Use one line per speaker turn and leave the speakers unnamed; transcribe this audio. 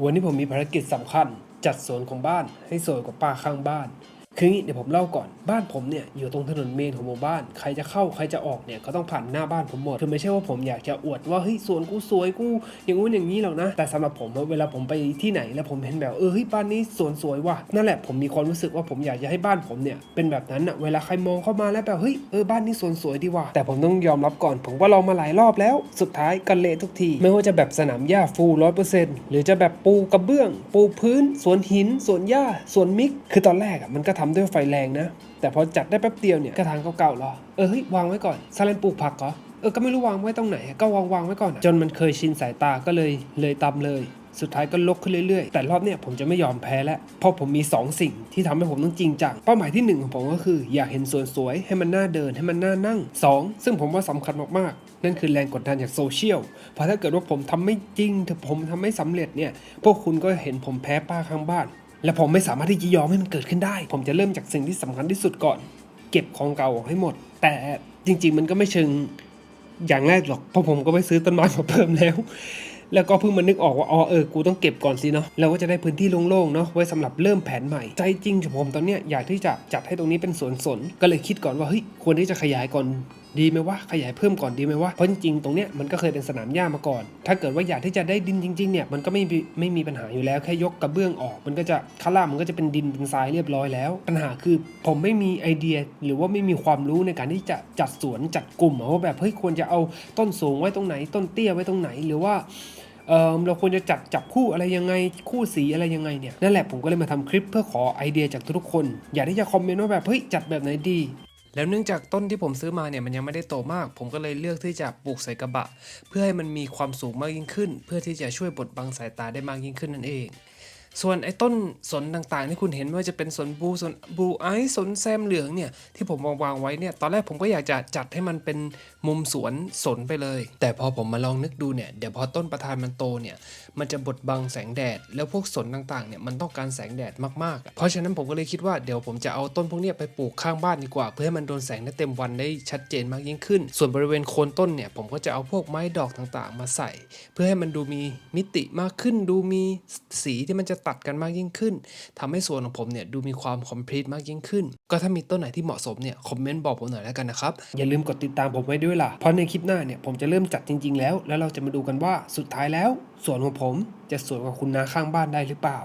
วันนี้ผมมีภารกิจสำคัญ จัดสวนของบ้านให้สวยกว่าป้าข้างบ้าน คืองี้เดี๋ยวผมเล่าก่อนบ้านผมเนี่ยอยู่ตรงถนนเมนของหมู่บ้านใครจะเข้าใครจะออกเนี่ยก็ต้องผ่านหน้าบ้านผมหมดคือไม่ใช่ว่าผมอยากจะอวดว่าเฮ้ยสวนกูสวยกูอย่างงู้นอย่างนี้หรอกนะ แต่สำหรับผมเวลาผมไปที่ไหนแล้วผมเห็นแบบเออเฮ้ยบ้านนี้สวนสวยว่ะนั่นแหละผมมีความรู้สึกว่าผมอยากจะให้บ้านผมเนี่ยเป็นแบบนั้นอะเวลาใครมองเข้ามาแล้วแบบเฮ้ยเออบ้านนี้สวนสวยดีว่ะแต่ผมต้องยอมรับก่อน ผมก็ลองมาหลายรอบแล้วสุดท้ายกันเละทุกที ไม่ว่าจะแบบสนามหญ้าฟูร้อยเปอร์เซ็นต์หรือจะแบบปูกระเบื้อง ปูพื้นสวนหินสวนหญ้าสวนมิก คือตอนแรกอะมันก็ทำด้วยไฟแรงนะ แต่พอจัดได้แป๊บเดียวเนี่ยกระถางเก่าๆหรอ เออเฮ้ยวางไว้ก่อนซาเลนปลูกผักเหรอ เออก็ไม่รู้วางไว้ตรงไหน ก็วางวางไว้ก่อน จนมันเคยชินสายตาก็เลยเลยตามเลย สุดท้ายก็ลกขึ้นเรื่อยๆ แต่รอบเนี้ยผมจะไม่ยอมแพ้แล้ว เพราะผมมี 2 สิ่งที่ทำให้ผมต้องจริงจัง เป้าหมายที่ 1 ของผมก็คือ อยากเห็นสวนสวยให้มันน่าเดินให้มันน่านั่ง 2 ซึ่งผมว่าสำคัญมากๆ นั่นคือแรงกดดันจากโซเชียล เพราะถ้าเกิดว่าผมทำไม่จริงถ้าผมทำไม่สำเร็จเนี่ย พวกคุณก็เห็นผมแพ้ป้าข้างบ้าน และผมไม่สามารถที่จะยอมให้มันเกิดขึ้นได้ ผมจะเริ่มจากสิ่งที่สำคัญที่สุดก่อน เก็บของเก่าออกให้หมด แต่จริง ๆ มันก็ไม่เชิงอย่างแรกหรอกเพราะผมก็ไปซื้อต้นไม้มาเพิ่มแล้ว แล้วก็เพิ่งมานึกออกว่าอ๋อเออกูต้องเก็บก่อนสิเนาะเราก็จะได้พื้นที่โล่งๆเนาะไว้สำหรับเริ่มแผนใหม่ ใจจริงของผมตอนเนี้ยอยากที่จะจัดให้ตรงนี้เป็นสวนสนก็เลยคิดก่อนว่าเฮ้ยควรที่จะขยายก่อน ดีไหมว่าขยายเพิ่มก่อนดีไหมว่าเพราะจริงๆตรงเนี้ยมันก็เคยเป็นสนามหญ้ามาก่อน ถ้าเกิดว่าอยากที่จะได้ดินจริงๆเนี่ยมันก็ไม่มีไม่มีปัญหาอยู่แล้วแค่ยกกระเบื้องออก มันก็จะข้างล่างมันก็จะเป็นดินเป็นทรายเรียบร้อยแล้ว ปัญหาคือผมไม่มีไอเดียหรือว่าไม่มีความรู้ในการที่จะจัดสวนจัดกลุ่มว่าแบบเฮ้ยควรจะเอาต้นสูงไว้ตรงไหน ต้นเตี้ยไว้ตรงไหนหรือว่าเออเราควรจะจัดจับคู่อะไรยังไงคู่สีอะไรยังไงเนี่ยนั่นแหละผมก็เลยมาทำคลิปเพื่อขอไอเดียจากทุกคน อยากที่จะคอมเมนต์ว่าแบบเฮ้ยจัดแบบไหนดี แล้วเนื่องจากต้นที่ผมซื้อมาเนี่ยมันยังไม่ได้โตมาก ผมก็เลยเลือกที่จะปลูกใส่กระบะ เพื่อให้มันมีความสูงมากยิ่งขึ้น เพื่อที่จะช่วยบดบังสายตาได้มากยิ่งขึ้นนั่นเอง ส่วนไอ้ต้นสนต่างๆ ที่คุณเห็นไม่ว่าจะเป็นสนบูสนบูไอซ์สนแซมเหลืองเนี่ยที่ผมวางไว้เนี่ยตอนแรกผมก็อยากจะจัดให้มันเป็นมุมสวนสนไปเลย แต่พอผมมาลองนึกดูเนี่ยเดี๋ยวพอต้นประธานมันโตเนี่ยมันจะบดบังแสงแดด แล้วพวกสนต่างๆเนี่ยมันต้องการแสงแดดมากๆ เพราะฉะนั้นผมก็เลยคิดว่าเดี๋ยวผมจะเอาต้นพวกนี้ไปปลูกข้างบ้านดีกว่า เพื่อให้มันโดนแสงได้เต็มวันได้ชัดเจนมากยิ่งขึ้น ส่วนบริเวณโคนต้นเนี่ยผมก็จะเอาพวกไม้ดอกต่างๆ มาใส่ เพื่อให้มันดูมีมิติมากขึ้นดูมีสีที่มันจะตัดกันมากยิ่งขึ้นทำให้สวนของผมเนี่ยดูมีความคอมพลีทมากยิ่งขึ้น ก็ถ้ามีต้นไหนที่เหมาะสมเนี่ยคอมเมนต์บอกผมหน่อยแล้วกันนะครับ อย่าลืมกดติดตามผมไว้ด้วยล่ะ เพราะในคลิปหน้าเนี่ยผมจะเริ่มจัดจริง ๆ แล้ว แล้วเราจะมาดูกันว่าสุดท้ายแล้วสวนของผมจะสวยกว่าคุณนาข้างบ้านได้หรือเปล่า